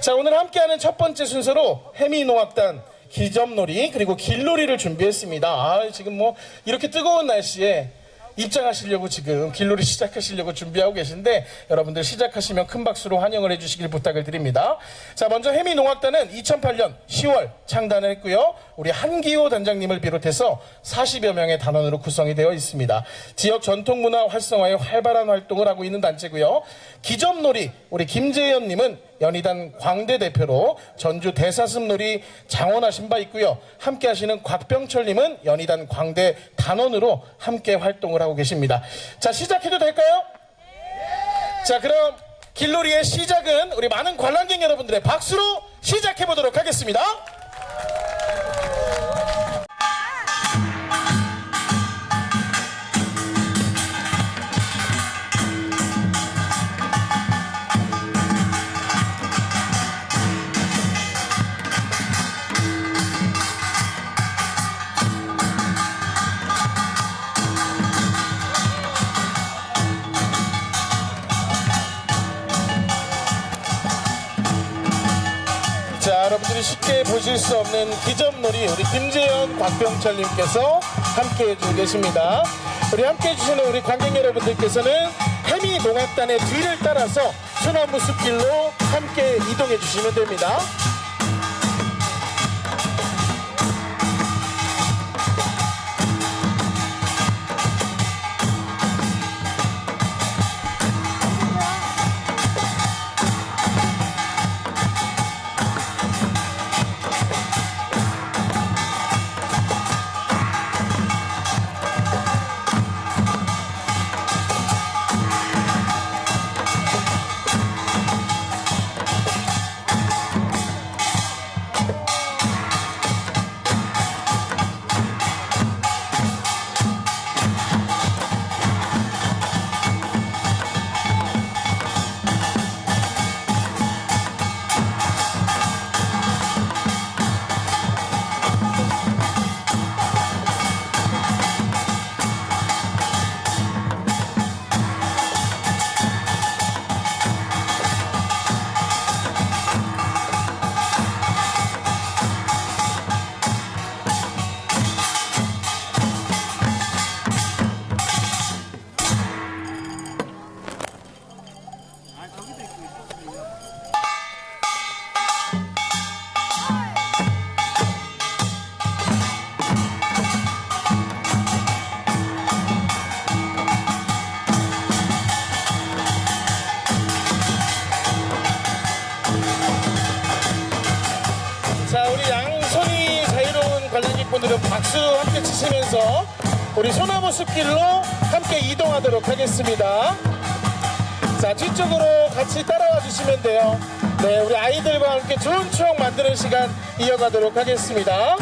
자, 오늘 함께하는 첫 번째 순서로 해미농악단 기점놀이 그리고 길놀이를 준비했습니다. 아, 지금 뭐 이렇게 뜨거운 날씨에 입장하시려고 지금 길놀이 시작하시려고 준비하고 계신데 여러분들 시작하시면 큰 박수로 환영을 해주시길 부탁을 드립니다. 자, 먼저 해미농악단은 2008년 10월 창단을 했고요. 우리 한기호 단장님을 비롯해서 40여 명의 단원으로 구성이 되어 있습니다. 지역 전통문화 활성화에 활발한 활동을 하고 있는 단체고요. 기점놀이 우리 김재현님은 연희단 광대 대표로 전주 대사슴놀이 장원하신 바 있고요. 함께 하시는 곽병철님은 연희단 광대 단원으로 함께 활동을 하고 계십니다. 자, 시작해도 될까요? 자, 그럼 길놀이의 시작은 우리 많은 관람객 여러분들의 박수로 시작해 보도록 하겠습니다. 여러분들이 쉽게 보실 수 없는 기점놀이 우리 김재현, 곽병철님께서 함께 해주고 계십니다. 우리 함께 해주시는 우리 관객 여러분들께서는 해미 농악단의 뒤를 따라서 소나무 숲길로 함께 이동해 주시면 됩니다. 관람객분들은 박수 함께 치시면서 우리 소나무 숲길로 함께 이동하도록 하겠습니다. 자, 뒤쪽으로 같이 따라와 주시면 돼요. 네, 우리 아이들과 함께 좋은 추억 만드는 시간 이어가도록 하겠습니다.